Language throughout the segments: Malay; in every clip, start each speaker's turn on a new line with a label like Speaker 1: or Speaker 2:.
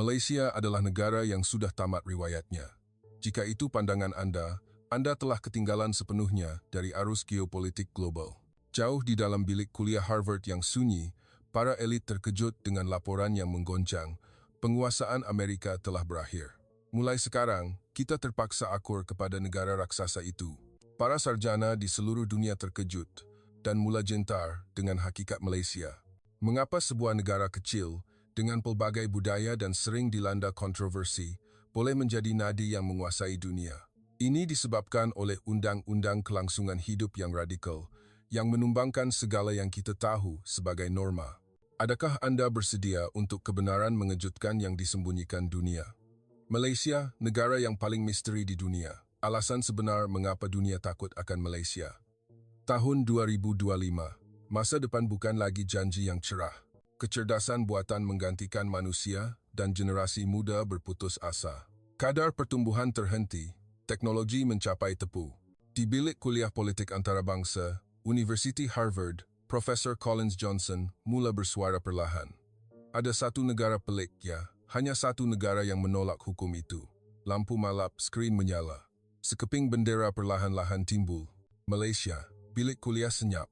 Speaker 1: Malaysia adalah negara yang sudah tamat riwayatnya. Jika itu pandangan anda, anda telah ketinggalan sepenuhnya dari arus geopolitik global. Jauh di dalam bilik kuliah Harvard yang sunyi, para elit terkejut dengan laporan yang menggoncang, penguasaan Amerika telah berakhir. Mulai sekarang, kita terpaksa akur kepada negara raksasa itu. Para sarjana di seluruh dunia terkejut dan mula jentar dengan hakikat Malaysia. Mengapa sebuah negara kecil dengan pelbagai budaya dan sering dilanda kontroversi boleh menjadi nadi yang menguasai dunia? Ini disebabkan oleh undang-undang kelangsungan hidup yang radikal yang menumbangkan segala yang kita tahu sebagai norma. Adakah anda bersedia untuk kebenaran mengejutkan yang disembunyikan dunia? Malaysia, negara yang paling misteri di dunia. Alasan sebenar mengapa dunia takut akan Malaysia. Tahun 2025, masa depan bukan lagi janji yang cerah. Kecerdasan buatan menggantikan manusia dan generasi muda berputus asa. Kadar pertumbuhan terhenti teknologi mencapai tepu. Di bilik kuliah politik antarabangsa, University Harvard, Profesor Collins Johnson mula bersuara perlahan. Ada satu negara pelik, ya. Hanya satu negara yang menolak hukum itu. Lampu malap, skrin menyala. Sekeping bendera perlahan-lahan timbul. Malaysia, bilik kuliah senyap.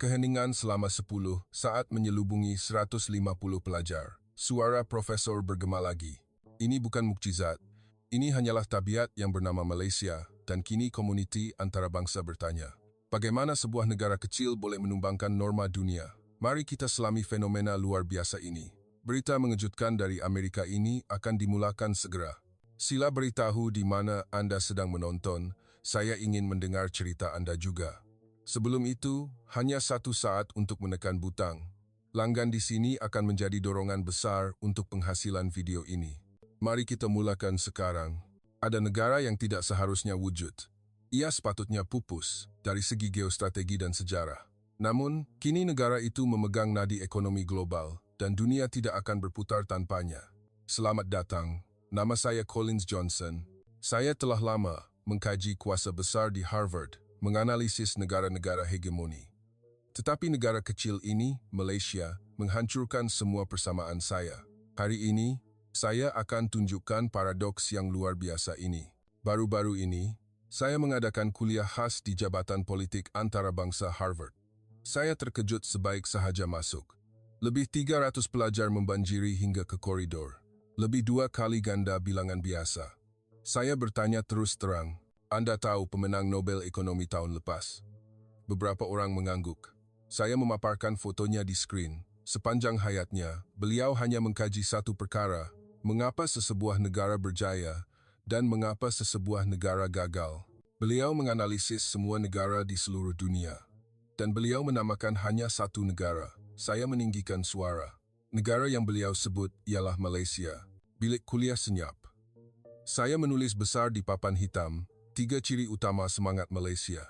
Speaker 1: Keheningan selama 10 saat menyelubungi 150 pelajar. Suara profesor bergema lagi. Ini bukan mukjizat, ini hanyalah tabiat yang bernama Malaysia dan kini komuniti antarabangsa bertanya, bagaimana sebuah negara kecil boleh menumbangkan norma dunia? Mari kita selami fenomena luar biasa ini. Berita mengejutkan dari Amerika ini akan dimulakan segera. Sila beritahu di mana anda sedang menonton, saya ingin mendengar cerita anda juga. Sebelum itu, hanya satu saat untuk menekan butang. Langgan di sini akan menjadi dorongan besar untuk penghasilan video ini. Mari kita mulakan sekarang. Ada negara yang tidak seharusnya wujud. Ia sepatutnya pupus dari segi geostrategi dan sejarah. Namun, kini negara itu memegang nadi ekonomi global dan dunia tidak akan berputar tanpanya. Selamat datang, nama saya Collins Johnson. Saya telah lama mengkaji kuasa besar di Harvard, menganalisis negara-negara hegemoni. Tetapi negara kecil ini, Malaysia, menghancurkan semua persamaan saya. Hari ini, saya akan tunjukkan paradoks yang luar biasa ini. Baru-baru ini, saya mengadakan kuliah khas di Jabatan Politik Antarabangsa Harvard. Saya terkejut sebaik sahaja masuk. Lebih 300 pelajar membanjiri hingga ke koridor. Lebih dua kali ganda bilangan biasa. Saya bertanya terus terang, Anda tahu pemenang Nobel Ekonomi tahun lepas? Beberapa orang mengangguk. Saya memaparkan fotonya di skrin. Sepanjang hayatnya, beliau hanya mengkaji satu perkara, mengapa sesebuah negara berjaya dan mengapa sesebuah negara gagal. Beliau menganalisis semua negara di seluruh dunia. Dan beliau menamakan hanya satu negara. Saya meninggikan suara. Negara yang beliau sebut ialah Malaysia. Bilik kuliah senyap. Saya menulis besar di papan hitam, tiga ciri utama semangat Malaysia.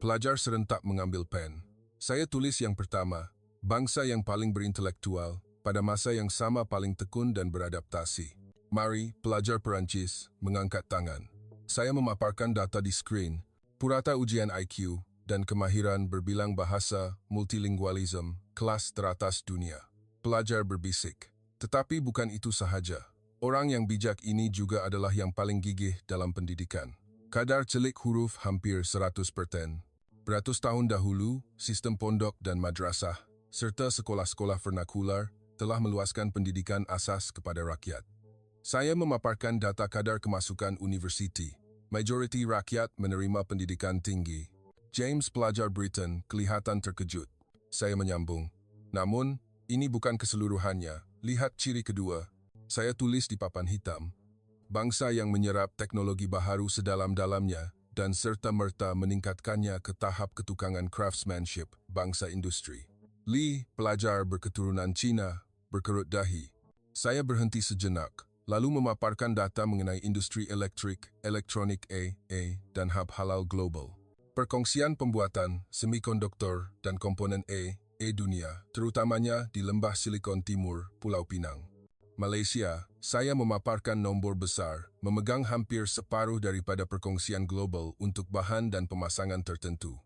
Speaker 1: Pelajar serentak mengambil pen. Saya tulis yang pertama, bangsa yang paling berintelektual, pada masa yang sama paling tekun dan beradaptasi. Mari, pelajar Perancis, mengangkat tangan. Saya memaparkan data di skrin, purata ujian IQ, dan kemahiran berbilang bahasa multilingualism kelas teratas dunia. Pelajar berbisik. Tetapi bukan itu sahaja. Orang yang bijak ini juga adalah yang paling gigih dalam pendidikan. Kadar celik huruf hampir 100%. Beratus tahun dahulu, sistem pondok dan madrasah, serta sekolah-sekolah vernakular telah meluaskan pendidikan asas kepada rakyat. Saya memaparkan data kadar kemasukan universiti. Majoriti rakyat menerima pendidikan tinggi. James pelajar Britain kelihatan terkejut. Saya menyambung. Namun, ini bukan keseluruhannya. Lihat ciri kedua. Saya tulis di papan hitam. Bangsa yang menyerap teknologi baharu sedalam-dalamnya dan serta-merta meningkatkannya ke tahap ketukangan craftsmanship bangsa industri. Lee, pelajar berketurunan Cina, berkerut dahi. Saya berhenti sejenak, lalu memaparkan data mengenai industri elektrik, elektronik A, dan hub halal global. Perkongsian pembuatan, semikonduktor, dan komponen A dunia, terutamanya di lembah Silikon Timur, Pulau Pinang. Malaysia, saya memaparkan nombor besar, memegang hampir separuh daripada perkongsian global untuk bahan dan pemasangan tertentu.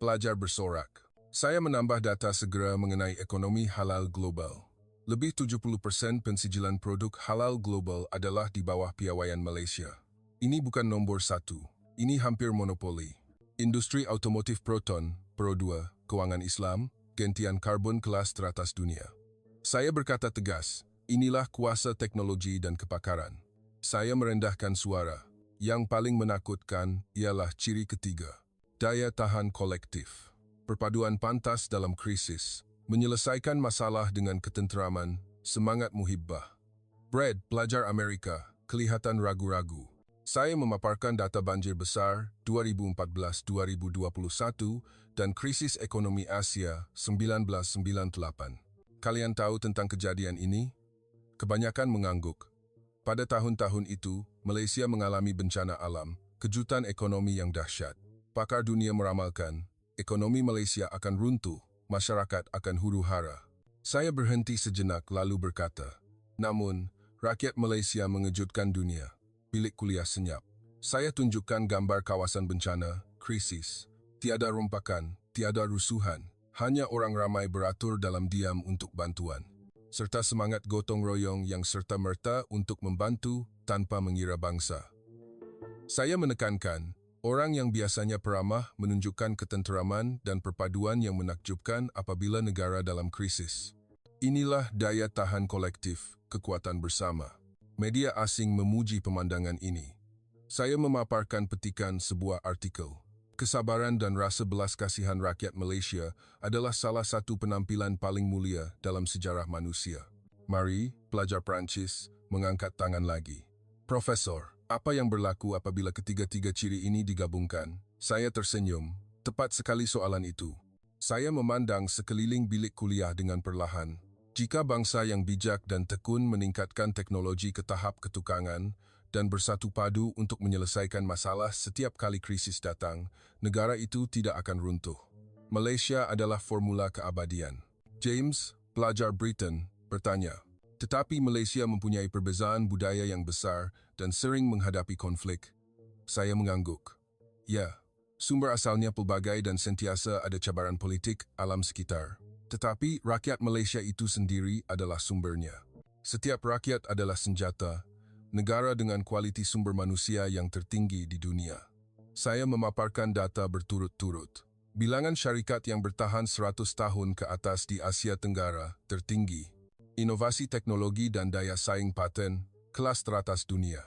Speaker 1: Pelajar bersorak. Saya menambah data segera mengenai ekonomi halal global. Lebih 70% pensijilan produk halal global adalah di bawah piawaian Malaysia. Ini bukan nombor satu. Ini hampir monopoli. Industri automotif Proton, Pro 2, Kewangan Islam, gentian karbon kelas teratas dunia. Saya berkata tegas, inilah kuasa teknologi dan kepakaran. Saya merendahkan suara. Yang paling menakutkan ialah ciri ketiga. Daya tahan kolektif. Perpaduan pantas dalam krisis menyelesaikan masalah dengan ketenteraman, semangat muhibbah. Brad, pelajar Amerika, kelihatan ragu-ragu. Saya memaparkan data banjir besar 2014-2021 dan krisis ekonomi Asia 1998. Kalian tahu tentang kejadian ini? Kebanyakan mengangguk. Pada tahun-tahun itu, Malaysia mengalami bencana alam, kejutan ekonomi yang dahsyat. Pakar dunia meramalkan, ekonomi Malaysia akan runtuh masyarakat akan huru-hara. Saya berhenti sejenak lalu berkata, namun, rakyat Malaysia mengejutkan dunia. Bilik kuliah senyap. Saya tunjukkan gambar kawasan bencana, krisis. Tiada rompakan, tiada rusuhan. Hanya orang ramai beratur dalam diam untuk bantuan. Serta semangat gotong royong yang serta-merta untuk membantu tanpa mengira bangsa. Saya menekankan, Orang yang biasanya peramah menunjukkan ketenteraman dan perpaduan yang menakjubkan apabila negara dalam krisis. Inilah daya tahan kolektif, kekuatan bersama. Media asing memuji pemandangan ini. Saya memaparkan petikan sebuah artikel. Kesabaran dan rasa belas kasihan rakyat Malaysia adalah salah satu penampilan paling mulia dalam sejarah manusia. Mari, pelajar Perancis, mengangkat tangan lagi. Profesor, apa yang berlaku apabila ketiga-tiga ciri ini digabungkan? Saya tersenyum. Tepat sekali soalan itu. Saya memandang sekeliling bilik kuliah dengan perlahan. Jika bangsa yang bijak dan tekun meningkatkan teknologi ke tahap ketukangan dan bersatu padu untuk menyelesaikan masalah setiap kali krisis datang, negara itu tidak akan runtuh. Malaysia adalah formula keabadian. James, pelajar Britain, bertanya, tetapi Malaysia mempunyai perbezaan budaya yang besar dan sering menghadapi konflik. Saya mengangguk. Ya, sumber asalnya pelbagai dan sentiasa ada cabaran politik alam sekitar. Tetapi rakyat Malaysia itu sendiri adalah sumbernya. Setiap rakyat adalah senjata, negara dengan kualiti sumber manusia yang tertinggi di dunia. Saya memaparkan data berturut-turut. Bilangan syarikat yang bertahan 100 tahun ke atas di Asia Tenggara tertinggi inovasi teknologi dan daya saing paten, kelas teratas dunia.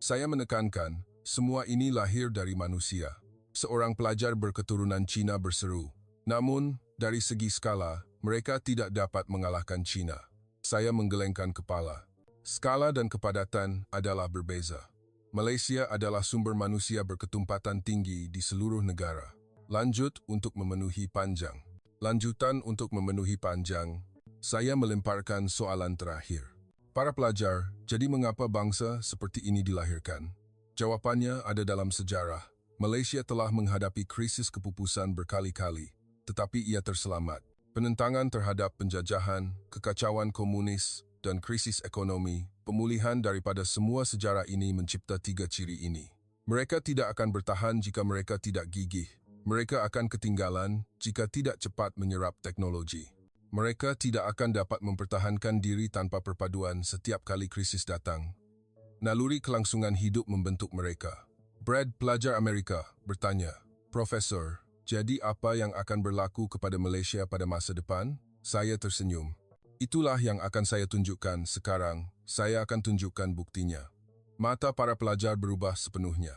Speaker 1: Saya menekankan, semua ini lahir dari manusia. Seorang pelajar berketurunan Cina berseru. Namun, dari segi skala, mereka tidak dapat mengalahkan Cina. Saya menggelengkan kepala. Skala dan kepadatan adalah berbeza. Malaysia adalah sumber manusia berketumpatan tinggi di seluruh negara. Lanjut untuk memenuhi panjang. Lanjutan untuk memenuhi panjang saya melemparkan soalan terakhir. Para pelajar, jadi mengapa bangsa seperti ini dilahirkan? Jawapannya ada dalam sejarah. Malaysia telah menghadapi krisis kepupusan berkali-kali, tetapi ia terselamat. Penentangan terhadap penjajahan, kekacauan komunis, dan krisis ekonomi, pemulihan daripada semua sejarah ini mencipta tiga ciri ini. Mereka tidak akan bertahan jika mereka tidak gigih. Mereka akan ketinggalan jika tidak cepat menyerap teknologi. Mereka tidak akan dapat mempertahankan diri tanpa perpaduan setiap kali krisis datang. Naluri kelangsungan hidup membentuk mereka. Brad, pelajar Amerika, bertanya, Profesor, jadi apa yang akan berlaku kepada Malaysia pada masa depan? Saya tersenyum. Itulah yang akan saya tunjukkan sekarang. Saya akan tunjukkan buktinya. Mata para pelajar berubah sepenuhnya.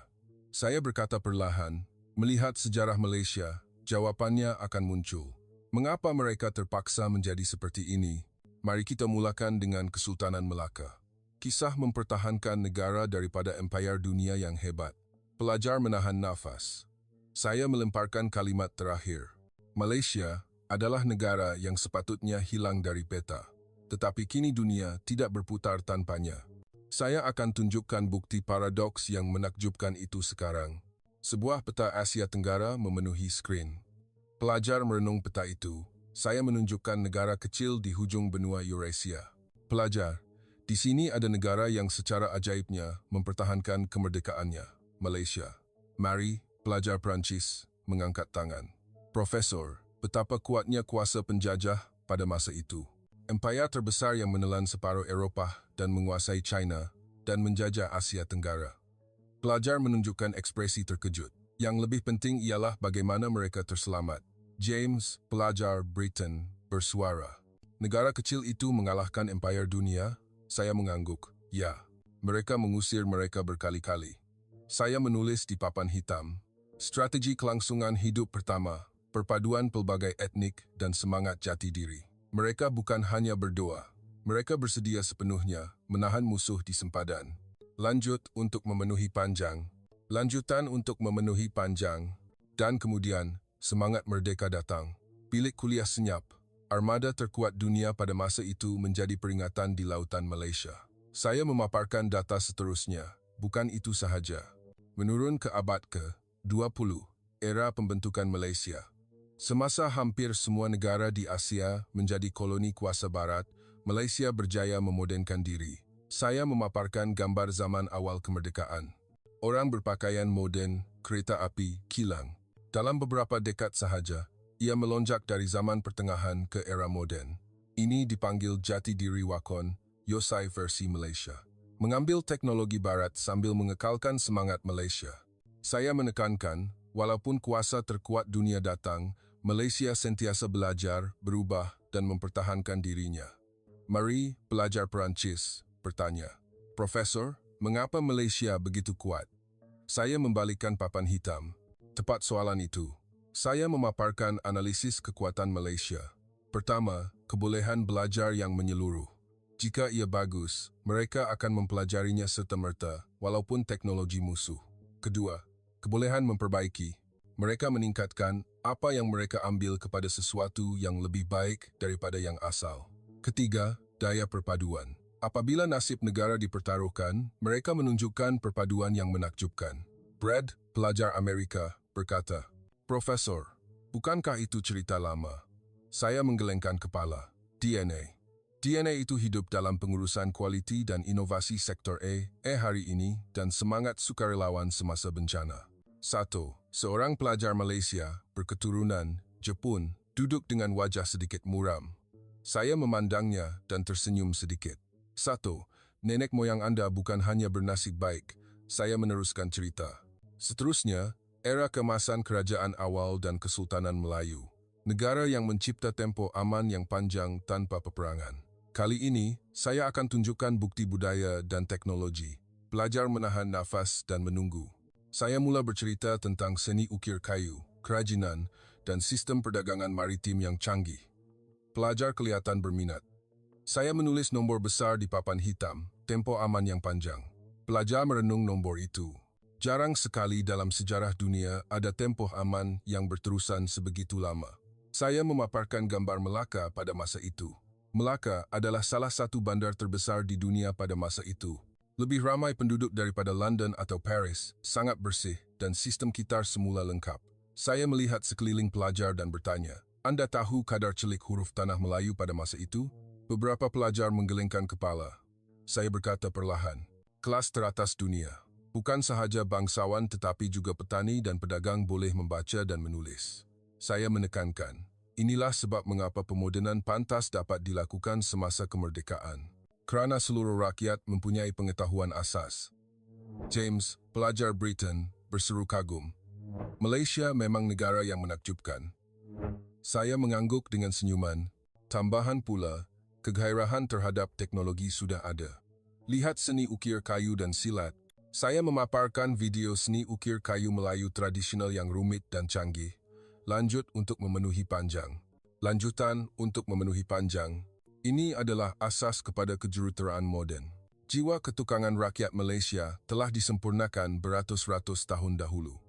Speaker 1: Saya berkata perlahan, melihat sejarah Malaysia, jawapannya akan muncul. Mengapa mereka terpaksa menjadi seperti ini? Mari kita mulakan dengan Kesultanan Melaka. Kisah mempertahankan negara daripada empayar dunia yang hebat. Pelajar menahan nafas. Saya melemparkan kalimat terakhir. Malaysia adalah negara yang sepatutnya hilang dari peta. Tetapi kini dunia tidak berputar tanpanya. Saya akan tunjukkan bukti paradoks yang menakjubkan itu sekarang. Sebuah peta Asia Tenggara memenuhi skrin. Pelajar merenung peta itu. Saya menunjukkan negara kecil di hujung benua Eurasia. Pelajar, di sini ada negara yang secara ajaibnya mempertahankan kemerdekaannya, Malaysia. Mari, pelajar Perancis, mengangkat tangan. Profesor, betapa kuatnya kuasa penjajah pada masa itu. Empayar terbesar yang menelan separuh Eropah dan menguasai China dan menjajah Asia Tenggara. Pelajar menunjukkan ekspresi terkejut. Yang lebih penting ialah bagaimana mereka terselamat. James, pelajar Britain, bersuara. Negara kecil itu mengalahkan empayar dunia? Saya mengangguk. Ya, mereka mengusir mereka berkali-kali. Saya menulis di papan hitam. Strategi kelangsungan hidup pertama, perpaduan pelbagai etnik dan semangat jati diri. Mereka bukan hanya berdoa. Mereka bersedia sepenuhnya menahan musuh di sempadan. Lanjut untuk memenuhi panjang, Lanjutan untuk memenuhi panjang dan kemudian semangat merdeka datang. Bilik kuliah senyap. Armada terkuat dunia pada masa itu menjadi peringatan di lautan Malaysia. Saya memaparkan data seterusnya. Bukan itu sahaja. Menurun ke abad ke-20, era pembentukan Malaysia. Semasa hampir semua negara di Asia menjadi koloni kuasa barat, Malaysia berjaya memodenkan diri. Saya memaparkan gambar zaman awal kemerdekaan. Orang berpakaian moden, kereta api, kilang. Dalam beberapa dekad sahaja, ia melonjak dari zaman pertengahan ke era moden. Ini dipanggil jati diri wakon, Yosai versi Malaysia. Mengambil teknologi barat sambil mengekalkan semangat Malaysia. Saya menekankan, walaupun kuasa terkuat dunia datang, Malaysia sentiasa belajar, berubah dan mempertahankan dirinya. Marie, pelajar Perancis, bertanya, Profesor, mengapa Malaysia begitu kuat? Saya membalikkan papan hitam. Tepat soalan itu. Saya memaparkan analisis kekuatan Malaysia. Pertama, kebolehan belajar yang menyeluruh. Jika ia bagus, mereka akan mempelajarinya serta-merta walaupun teknologi musuh. Kedua, kebolehan memperbaiki. Mereka meningkatkan apa yang mereka ambil kepada sesuatu yang lebih baik daripada yang asal. Ketiga, daya perpaduan. Apabila nasib negara dipertaruhkan, mereka menunjukkan perpaduan yang menakjubkan. Brad, pelajar Amerika, berkata, Profesor, bukankah itu cerita lama? Saya menggelengkan kepala. DNA. DNA itu hidup dalam pengurusan kualiti dan inovasi sektor E, E hari ini dan semangat sukarelawan semasa bencana. Satu, seorang pelajar Malaysia berketurunan Jepun duduk dengan wajah sedikit muram. Saya memandangnya dan tersenyum sedikit. Satu, nenek moyang anda bukan hanya bernasib baik. Saya meneruskan cerita. Seterusnya, era kemasan kerajaan awal dan Kesultanan Melayu. Negara yang mencipta tempo aman yang panjang tanpa peperangan. Kali ini, saya akan tunjukkan bukti budaya dan teknologi. Pelajar menahan nafas dan menunggu. Saya mula bercerita tentang seni ukir kayu, kerajinan, dan sistem perdagangan maritim yang canggih. Pelajar kelihatan berminat. Saya menulis nombor besar di papan hitam, tempo aman yang panjang. Pelajar merenung nombor itu. Jarang sekali dalam sejarah dunia ada tempoh aman yang berterusan sebegitu lama. Saya memaparkan gambar Melaka pada masa itu. Melaka adalah salah satu bandar terbesar di dunia pada masa itu. Lebih ramai penduduk daripada London atau Paris, sangat bersih dan sistem kitar semula lengkap. Saya melihat sekeliling pelajar dan bertanya, anda tahu kadar celik huruf tanah Melayu pada masa itu? Beberapa pelajar menggelengkan kepala. Saya berkata perlahan, kelas teratas dunia. Bukan sahaja bangsawan tetapi juga petani dan pedagang boleh membaca dan menulis. Saya menekankan, inilah sebab mengapa pemodenan pantas dapat dilakukan semasa kemerdekaan. Kerana seluruh rakyat mempunyai pengetahuan asas. James, pelajar Britain, berseru kagum. Malaysia memang negara yang menakjubkan. Saya mengangguk dengan senyuman. Tambahan pula, kegairahan terhadap teknologi sudah ada. Lihat seni ukir kayu dan silat. Saya memaparkan video seni ukir kayu Melayu tradisional yang rumit dan canggih. Lanjut untuk memenuhi panjang. Lanjutan untuk memenuhi panjang. Ini adalah asas kepada kejuruteraan moden. Jiwa ketukangan rakyat Malaysia telah disempurnakan beratus-ratus tahun dahulu.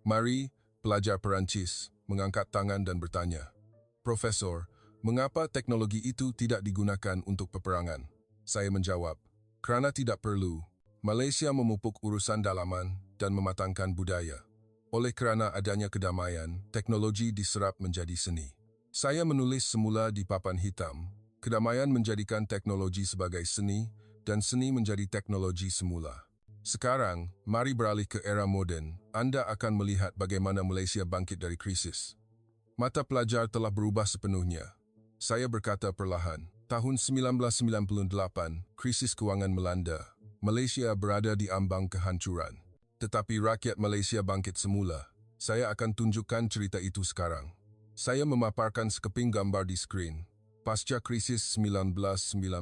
Speaker 1: Mari, pelajar Perancis, mengangkat tangan dan bertanya, Profesor, Mengapa teknologi itu tidak digunakan untuk peperangan? Saya menjawab, kerana tidak perlu. Malaysia memupuk urusan dalaman dan mematangkan budaya. Oleh kerana adanya kedamaian, teknologi diserap menjadi seni. Saya menulis semula di papan hitam, kedamaian menjadikan teknologi sebagai seni dan seni menjadi teknologi semula. Sekarang, mari beralih ke era moden. Anda akan melihat bagaimana Malaysia bangkit dari krisis. Mata pelajar telah berubah sepenuhnya. Saya berkata perlahan, Tahun 1998, krisis kewangan melanda. Malaysia berada di ambang kehancuran. Tetapi rakyat Malaysia bangkit semula. Saya akan tunjukkan cerita itu sekarang. Saya memaparkan sekeping gambar di skrin. Pasca krisis 1998.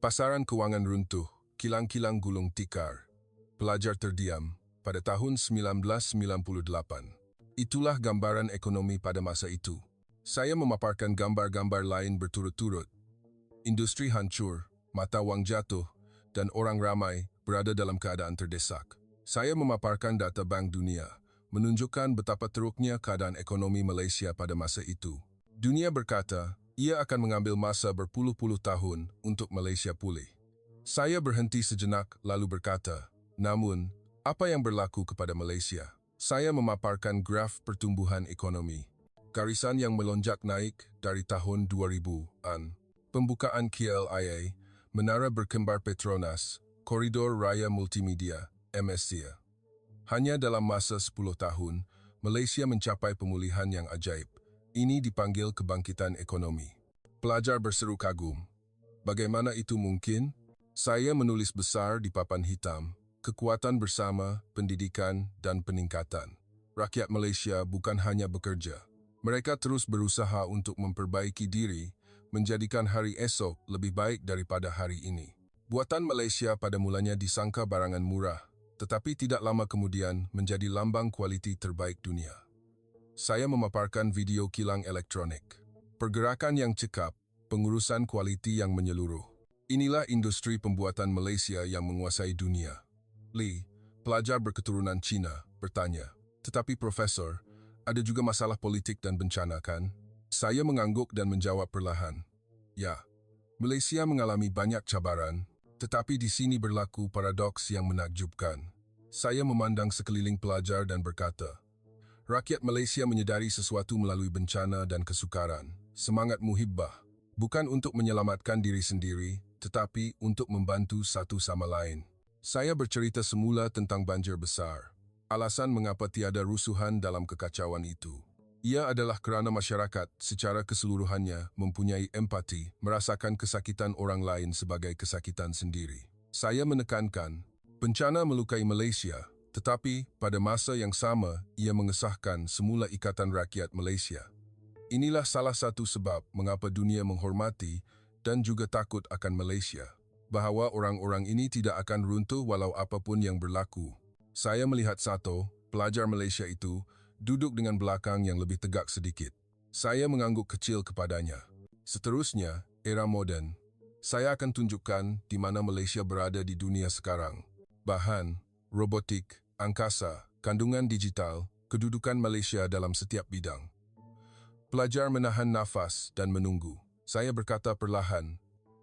Speaker 1: Pasaran kewangan runtuh, kilang-kilang gulung tikar. Pelajar terdiam pada tahun 1998. Itulah gambaran ekonomi pada masa itu. Saya memaparkan gambar-gambar lain berturut-turut. Industri hancur, mata wang jatuh, dan orang ramai berada dalam keadaan terdesak. Saya memaparkan data Bank Dunia, menunjukkan betapa teruknya keadaan ekonomi Malaysia pada masa itu. Dunia berkata, ia akan mengambil masa berpuluh-puluh tahun untuk Malaysia pulih. Saya berhenti sejenak lalu berkata, namun, apa yang berlaku kepada Malaysia? Saya memaparkan graf pertumbuhan ekonomi garisan yang melonjak naik dari tahun 2000-an. Pembukaan KLIA, Menara Berkembar Petronas, Koridor Raya Multimedia, MSC. Hanya dalam masa 10 tahun, Malaysia mencapai pemulihan yang ajaib. Ini dipanggil kebangkitan ekonomi. Pelajar berseru kagum. Bagaimana itu mungkin? Saya menulis besar di papan hitam, kekuatan bersama, pendidikan dan peningkatan. Rakyat Malaysia bukan hanya bekerja, mereka terus berusaha untuk memperbaiki diri, menjadikan hari esok lebih baik daripada hari ini. Buatan Malaysia pada mulanya disangka barangan murah, tetapi tidak lama kemudian menjadi lambang kualiti terbaik dunia. Saya memaparkan video kilang elektronik. Pergerakan yang cekap, pengurusan kualiti yang menyeluruh. Inilah industri pembuatan Malaysia yang menguasai dunia. Lee, pelajar berketurunan Cina, bertanya, tetapi Profesor, ada juga masalah politik dan bencana, kan? Saya mengangguk dan menjawab perlahan. Ya, Malaysia mengalami banyak cabaran, tetapi di sini berlaku paradoks yang menakjubkan. Saya memandang sekeliling pelajar dan berkata, Rakyat Malaysia menyedari sesuatu melalui bencana dan kesukaran. Semangat muhibbah, bukan untuk menyelamatkan diri sendiri, tetapi untuk membantu satu sama lain. Saya bercerita semula tentang banjir besar. Alasan mengapa tiada rusuhan dalam kekacauan itu. Ia adalah kerana masyarakat secara keseluruhannya mempunyai empati, merasakan kesakitan orang lain sebagai kesakitan sendiri. Saya menekankan, bencana melukai Malaysia, tetapi pada masa yang sama ia mengesahkan semula ikatan rakyat Malaysia. Inilah salah satu sebab mengapa dunia menghormati dan juga takut akan Malaysia, bahawa orang-orang ini tidak akan runtuh walau apapun yang berlaku. Saya melihat Sato, pelajar Malaysia itu, duduk dengan belakang yang lebih tegak sedikit. Saya mengangguk kecil kepadanya. Seterusnya, era moden. Saya akan tunjukkan di mana Malaysia berada di dunia sekarang. Bahan, robotik, angkasa, kandungan digital, kedudukan Malaysia dalam setiap bidang. Pelajar menahan nafas dan menunggu. Saya berkata perlahan,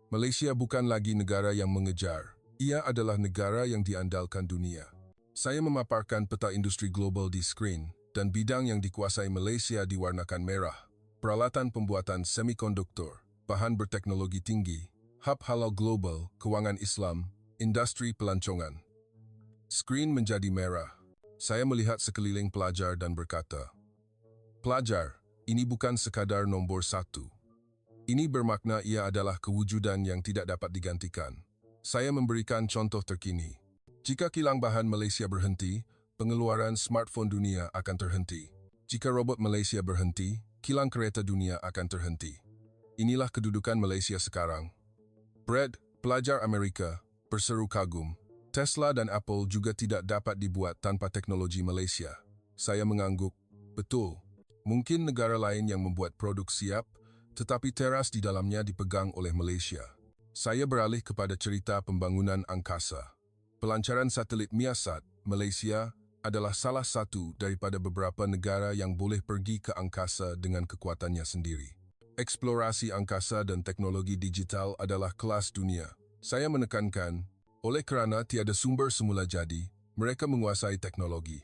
Speaker 1: Malaysia bukan lagi negara yang mengejar. Ia adalah negara yang diandalkan dunia. Saya memaparkan peta industri global di skrin dan bidang yang dikuasai Malaysia diwarnakan merah. Peralatan pembuatan semikonduktor, bahan berteknologi tinggi, hub halal global, kewangan Islam, industri pelancongan. Skrin menjadi merah. Saya melihat sekeliling pelajar dan berkata, Pelajar, ini bukan sekadar nombor satu. Ini bermakna ia adalah kewujudan yang tidak dapat digantikan. Saya memberikan contoh terkini. Jika kilang bahan Malaysia berhenti, pengeluaran smartphone dunia akan terhenti. Jika robot Malaysia berhenti, kilang kereta dunia akan terhenti. Inilah kedudukan Malaysia sekarang. Brad, pelajar Amerika, berseru kagum. Tesla dan Apple juga tidak dapat dibuat tanpa teknologi Malaysia. Saya mengangguk, betul. Mungkin negara lain yang membuat produk siap, tetapi teras di dalamnya dipegang oleh Malaysia. Saya beralih kepada cerita pembangunan angkasa. Pelancaran satelit Miasat, Malaysia, adalah salah satu daripada beberapa negara yang boleh pergi ke angkasa dengan kekuatannya sendiri. Eksplorasi angkasa dan teknologi digital adalah kelas dunia. Saya menekankan, oleh kerana tiada sumber semula jadi, mereka menguasai teknologi.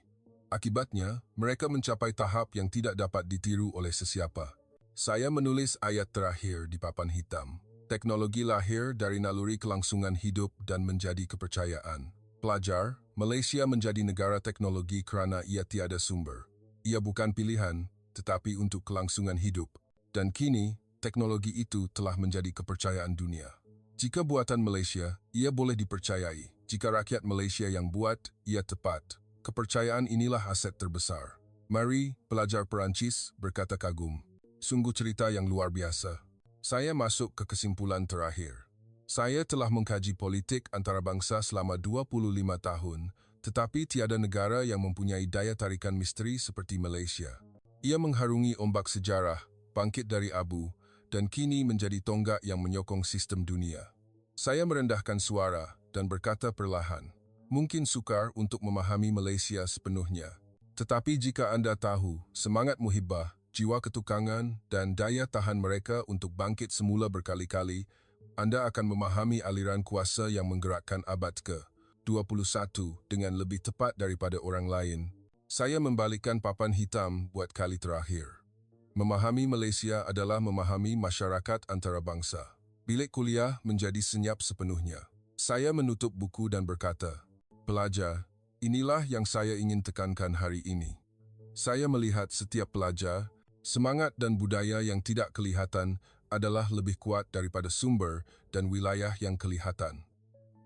Speaker 1: Akibatnya, mereka mencapai tahap yang tidak dapat ditiru oleh sesiapa. Saya menulis ayat terakhir di papan hitam. Teknologi lahir dari naluri kelangsungan hidup dan menjadi kepercayaan. Pelajar, Malaysia menjadi negara teknologi kerana ia tiada sumber. Ia bukan pilihan, tetapi untuk kelangsungan hidup. Dan kini, teknologi itu telah menjadi kepercayaan dunia. Jika buatan Malaysia, ia boleh dipercayai. Jika rakyat Malaysia yang buat, ia tepat. Kepercayaan inilah aset terbesar. Mari, pelajar Perancis, berkata kagum. Sungguh cerita yang luar biasa. Saya masuk ke kesimpulan terakhir. Saya telah mengkaji politik antarabangsa selama 25 tahun, tetapi tiada negara yang mempunyai daya tarikan misteri seperti Malaysia. Ia mengharungi ombak sejarah, bangkit dari abu, dan kini menjadi tonggak yang menyokong sistem dunia. Saya merendahkan suara dan berkata perlahan, mungkin sukar untuk memahami Malaysia sepenuhnya. Tetapi jika anda tahu semangat muhibah, jiwa ketukangan dan daya tahan mereka untuk bangkit semula berkali-kali, anda akan memahami aliran kuasa yang menggerakkan abad ke-21 dengan lebih tepat daripada orang lain. Saya membalikkan papan hitam buat kali terakhir. Memahami Malaysia adalah memahami masyarakat antarabangsa. Bilik kuliah menjadi senyap sepenuhnya. Saya menutup buku dan berkata, Pelajar, Inilah yang saya ingin tekankan hari ini. Saya melihat setiap pelajar, semangat dan budaya yang tidak kelihatan adalah lebih kuat daripada sumber dan wilayah yang kelihatan.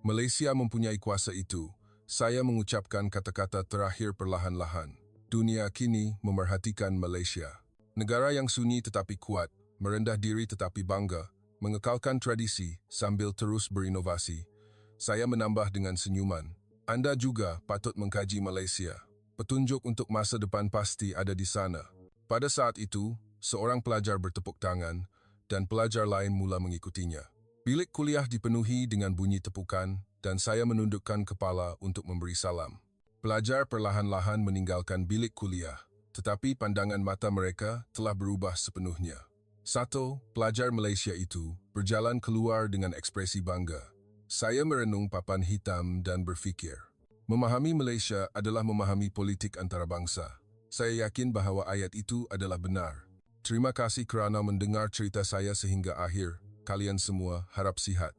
Speaker 1: Malaysia mempunyai kuasa itu. Saya mengucapkan kata-kata terakhir perlahan-lahan. Dunia kini memerhatikan Malaysia. Negara yang sunyi tetapi kuat, merendah diri tetapi bangga, mengekalkan tradisi sambil terus berinovasi. Saya menambah dengan senyuman. Anda juga patut mengkaji Malaysia. Petunjuk untuk masa depan pasti ada di sana. Pada saat itu, seorang pelajar bertepuk tangan dan pelajar lain mula mengikutinya. Bilik kuliah dipenuhi dengan bunyi tepukan dan saya menundukkan kepala untuk memberi salam. Pelajar perlahan-lahan meninggalkan bilik kuliah, tetapi pandangan mata mereka telah berubah sepenuhnya. Satu, pelajar Malaysia itu berjalan keluar dengan ekspresi bangga. Saya merenung papan hitam dan berfikir. Memahami Malaysia adalah memahami politik antarabangsa. Saya yakin bahawa ayat itu adalah benar. Terima kasih kerana mendengar cerita saya sehingga akhir. Kalian semua harap sihat.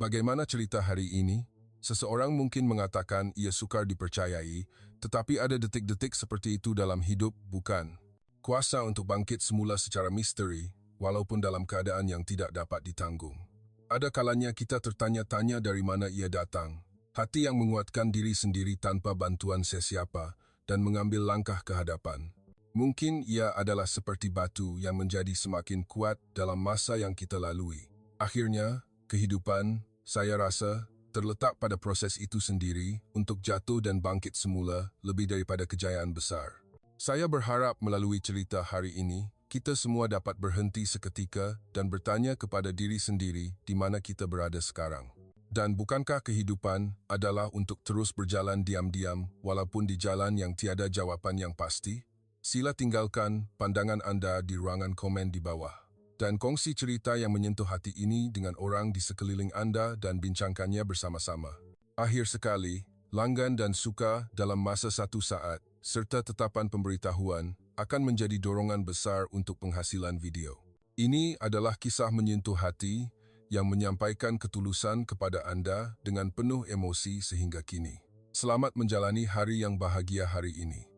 Speaker 1: Bagaimana cerita hari ini? Seseorang mungkin mengatakan ia sukar dipercayai, tetapi ada detik-detik seperti itu dalam hidup, bukan? Kuasa untuk bangkit semula secara misteri, walaupun dalam keadaan yang tidak dapat ditanggung. Ada kalanya kita tertanya-tanya dari mana ia datang. Hati yang menguatkan diri sendiri tanpa bantuan sesiapa dan mengambil langkah ke hadapan. Mungkin ia adalah seperti batu yang menjadi semakin kuat dalam masa yang kita lalui. Akhirnya, kehidupan, saya rasa, terletak pada proses itu sendiri untuk jatuh dan bangkit semula lebih daripada kejayaan besar. Saya berharap melalui cerita hari ini, kita semua dapat berhenti seketika dan bertanya kepada diri sendiri di mana kita berada sekarang. Dan bukankah kehidupan adalah untuk terus berjalan diam-diam walaupun di jalan yang tiada jawapan yang pasti? Sila tinggalkan pandangan anda di ruangan komen di bawah. Dan kongsi cerita yang menyentuh hati ini dengan orang di sekeliling anda dan bincangkannya bersama-sama. Akhir sekali, langgan dan suka dalam masa satu saat, serta tetapan pemberitahuan akan menjadi dorongan besar untuk penghasilan video. Ini adalah kisah menyentuh hati yang menyampaikan ketulusan kepada anda dengan penuh emosi sehingga kini. Selamat menjalani hari yang bahagia hari ini.